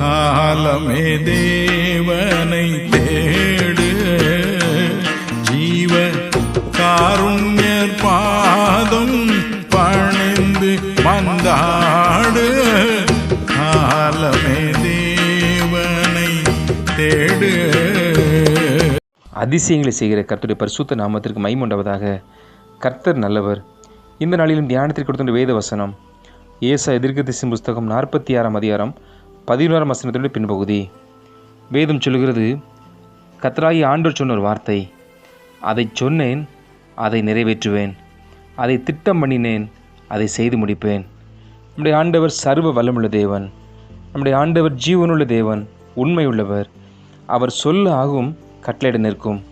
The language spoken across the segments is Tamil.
காலமே தேவனை தேடு. ஜீவ காருண்யர் பாதம் பணிந்து வந்தாடு காலமே தேவனை தேடு. அதிசயங்களை செய்கிற கர்த்தருடைய பரிசுத்த நாமத்திற்கு மைமுண்டவதாக கர்த்தர் நல்லவர். இந்த நாளிலும் தியானத்திற்கு கொடுத்த வேத வசனம் ஏசா எதிர்கதிசின் புஸ்தகம் நாற்பத்தி ஆறாம் அதிகாரம் பதினோராம் வசனத்தினுடைய பின்பகுதி. வேதம் சொல்கிறது கத்தராகி ஆண்டோர் சொன்ன ஒரு வார்த்தை. அதை சொன்னேன் அதை நிறைவேற்றுவேன். அதை திட்டம் பண்ணினேன் அதை செய்து முடிப்பேன். நம்முடைய ஆண்டவர் சர்வ வல்லமுள்ள தேவன். நம்முடைய ஆண்டவர் ஜீவனுள்ள தேவன் உண்மையுள்ளவர். அவர் சொல்ல ஆகும் கட்டளையிட நிற்கும்.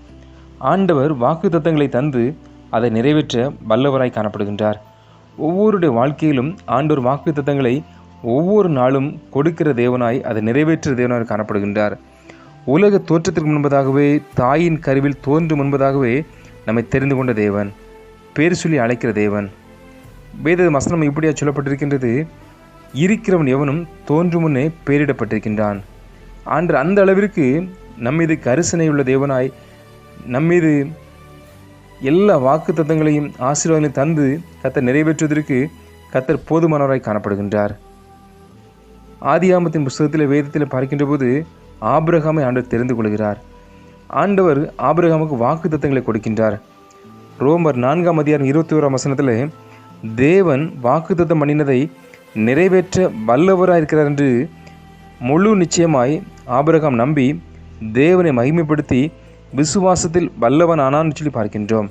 ஆண்டவர் வாக்குத்தத்தங்களை தந்து அதை நிறைவேற்ற வல்லவராய் காணப்படுகின்றார். ஒவ்வொருடைய வாழ்க்கையிலும் ஆண்டோர் வாக்கு தத்தங்களை ஒவ்வொரு நாளும் கொடுக்கிற தேவனாய் அதை நிறைவேற்ற தேவனாய் காணப்படுகின்றார். உலக தோற்றத்திற்கு முன்பதாகவே தாயின் கருவில் தோன்றும் முன்பதாகவே நம்மை தெரிந்து கொண்ட தேவன் பேர் சொல்லி அழைக்கிற தேவன். வேத வசனம் இப்படியா சொல்லப்பட்டிருக்கின்றது? இருக்கிறவன் எவனும் தோன்றும் முன்னே பெயரிடப்பட்டிருக்கின்றான். ஆண்டு அந்த அளவிற்கு நம்மீது கரிசனை உள்ள தேவனாய் நம்மீது எல்லா வாக்கு தத்தங்களையும் ஆசீர்வாதங்களையும் தந்து கத்தர் நிறைவேற்றுவதற்கு கத்தர் போதுமானவராய் காணப்படுகின்றார். ஆதியாமத்தின் புஸ்தகத்தில் வேதத்தில் பார்க்கின்ற போது ஆபிரகாமை ஆண்டவர் தெரிந்து கொள்கிறார். ஆண்டவர் ஆபிரகாமுக்கு வாக்கு தத்தங்களை கொடுக்கின்றார். ரோமர் நான்காம் அதிகாரம் இருபத்தி ஓராம் வசனத்தில் தேவன் வாக்குத்தத்தம் பண்ணினதை நிறைவேற்ற வல்லவராக இருக்கிறார் என்று முழு நிச்சயமாய் ஆபிரகாம் நம்பி தேவனை மகிமைப்படுத்தி விசுவாசத்தில் வல்லவன் ஆனான்னு சொல்லி பார்க்கின்றோம்.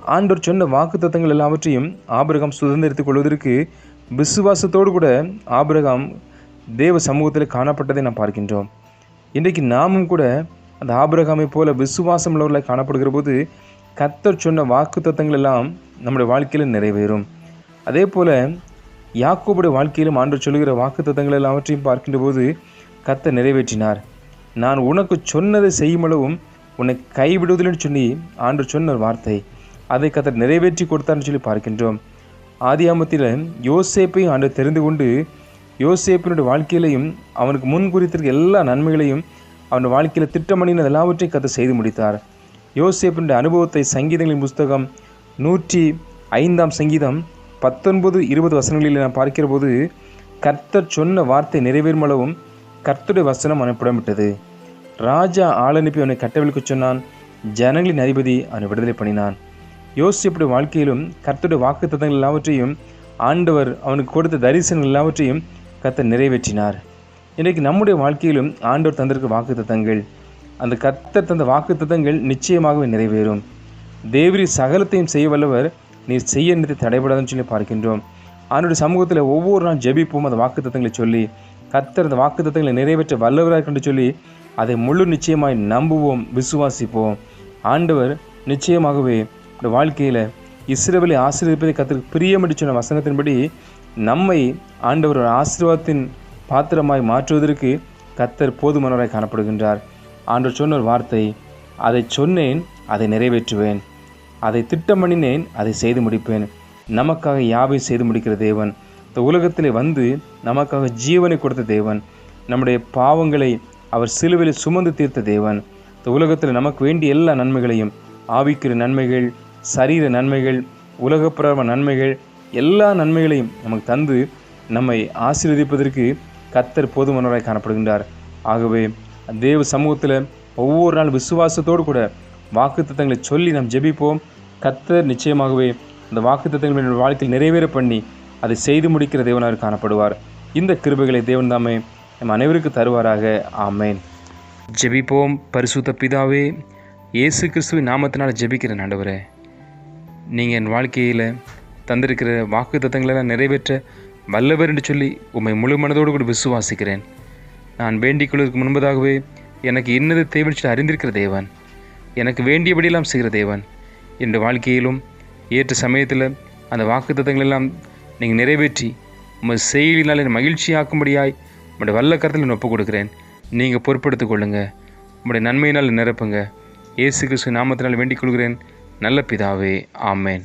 ஆண்டவர் சொன்ன வாக்கு தத்தங்கள் எல்லாவற்றையும் ஆபிரகாம் சுதந்திரித்துக் கொள்வதற்கு விசுவாசத்தோடு கூட ஆபிரகாம் தேவ சமூகத்தில் காணப்பட்டதை நாம் பார்க்கின்றோம். இன்றைக்கு நாமும் கூட அந்த ஆபிரகாமை போல விசுவாசம் உள்ளவர்களாய் காணப்படுகிற போது கத்தர் சொன்ன வாக்குத்தத்தங்கள் எல்லாம் நம்முடைய வாழ்க்கையில் நிறைவேறும். அதே போல் யாக்கோபுடைய வாழ்க்கையிலும் ஆண்டவர் சொல்லுகிற வாக்குத்தத்தங்கள் எல்லாவற்றையும் பார்க்கின்ற போது கத்தர் நிறைவேற்றினார். நான் உனக்கு சொன்னதை செய்யுமளவும் உன்னை கைவிடுவதில்லைன்னு சொல்லி ஆண்டு சொன்ன ஒரு வார்த்தை. அதை கத்தர் நிறைவேற்றி கொடுத்தார்னு சொல்லி பார்க்கின்றோம். ஆதியாமத்தில் யோசேப்பையும் ஆண்டு தெரிந்து கொண்டு யோசேப்பினுடைய வாழ்க்கையிலையும் அவனுக்கு முன் குறித்திருக்க எல்லா நன்மைகளையும் அவன் வாழ்க்கையில் திட்டமணின எல்லாவற்றையும் கதை செய்து முடித்தார். யோசேப்பினுடைய அனுபவத்தை சங்கீதங்களின் புஸ்தகம் நூற்றி ஐந்தாம் சங்கீதம் பத்தொன்பது இருபது வசனங்களில் நான் பார்க்கிற போது கர்த்தர் சொன்ன வார்த்தை நிறைவேறும் அளவும் கர்த்தருடைய வசனம் அனுப்பிடமிட்டது ராஜா ஆளனுப்பி அவனை கட்டவிழ்க்க சொன்னான் ஜனங்களின் அதிபதி அவனை விடுதலை பண்ணினான். யோசிப்புடைய வாழ்க்கையிலும் கர்த்தருடைய வாக்கு எல்லாவற்றையும் ஆண்டவர் அவனுக்கு கொடுத்த தரிசனங்கள் எல்லாவற்றையும் கத்தை நிறைவேற்றினார். இன்றைக்கு நம்முடைய வாழ்க்கையிலும் ஆண்டவர் தந்திருக்க வாக்குத்தத்தங்கள் அந்த கத்தர் தந்த வாக்குத்தத்தங்கள் நிச்சயமாகவே நிறைவேறும். தேவரி சகலத்தையும் செய்ய வல்லவர் நீ செய்ய நினைத்து தடைபடாதுன்னு சொல்லி பார்க்கின்றோம். அவனுடைய சமூகத்தில் ஒவ்வொரு நாள் ஜெபிப்போம் அந்த வாக்குத்தத்தங்களை சொல்லி கத்தர் அந்த வாக்குத்தத்தங்களை நிறைவேற்ற வல்லவராக கண்டு சொல்லி அதை முழு நிச்சயமாய் நம்புவோம் விசுவாசிப்போம். ஆண்டவர் நிச்சயமாகவே இந்த வாழ்க்கையில் இஸ்ரேவலை ஆசீர்வதிப்பதை கத்திற்கு பிரியமடி சொன்ன வசனத்தின்படி நம்மை ஆண்டவர் ஒரு ஆசீர்வாதத்தின் பாத்திரமாய் மாற்றுவதற்கு கத்தர் போதுமானவராய் காணப்படுகின்றார். ஆண்டவர் சொன்ன ஒரு வார்த்தை அதை சொன்னேன் அதை நிறைவேற்றுவேன். அதை திட்டமணினேன் அதை செய்து முடிப்பேன். நமக்காக யாவை செய்து முடிக்கிற தேவன்? இந்த உலகத்திலே வந்து நமக்காக ஜீவனை கொடுத்த தேவன். நம்முடைய பாவங்களை அவர் சிலுவையில் சுமந்து தீர்த்த தேவன். இந்த உலகத்தில் நமக்கு வேண்டிய எல்லா நன்மைகளையும் ஆவிக்கிற நன்மைகள் சரீர நன்மைகள் உலகப்பிரம நன்மைகள் எல்லா நன்மைகளையும் நமக்கு தந்து நம்மை ஆசீர்வதிப்பதற்கு கத்தர் போதுமானவராய் காணப்படுகின்றார். ஆகவே தேவ சமூகத்தில் ஒவ்வொரு நாள் விசுவாசத்தோடு கூட வாக்குத்தத்தங்களை சொல்லி நாம் ஜெபிப்போம். கத்தர் நிச்சயமாகவே அந்த வாக்குத்தத்தங்களை நம்முடைய வாழ்க்கையில் நிறைவேற பண்ணி அதை செய்து முடிக்கிற தேவனாக காணப்படுவார். இந்த கிருபைகளை தேவன் தாமே நம் அனைவருக்கு தருவாராக. ஆமேன். ஜெபிப்போம். பரிசுத்த பிதாவே இயேசு கிறிஸ்துவின் நாமத்தினால் ஜெபிக்கிறேன் ஆண்டவரே. நீங்கள் என் வாழ்க்கையில் தந்திருக்கிற வாக்கு தத்தங்களெல்லாம் நிறைவேற்ற வல்லவர் என்று சொல்லி உம்மை முழு மனதோடு கூட விசுவாசிக்கிறேன். நான் வேண்டிக் கொள்வதற்கு முன்பதாகவே எனக்கு இன்னது தேவைன்னு சொல்லி அறிந்திருக்கிற தேவன். எனக்கு வேண்டியபடியெல்லாம் செய்கிற தேவன். என்ற வாழ்க்கையிலும் ஏற்ற சமயத்தில் அந்த வாக்கு தத்தங்களெல்லாம் நீங்கள் நிறைவேற்றி உமது செயலினால் என்னை மகிழ்ச்சியாக்கும்படியாய் உங்களுடைய வல்ல கருத்தில் நான் ஒப்புக் கொடுக்குறேன் நீங்கள் பொறுப்படுத்திக் கொள்ளுங்கள் உங்களுடைய நன்மையினால் நிரப்புங்க. இயேசு கிறிஸ்து நாமத்தினால் வேண்டிக் கொள்கிறேன். நல்ல பிதாவே. ஆமேன்.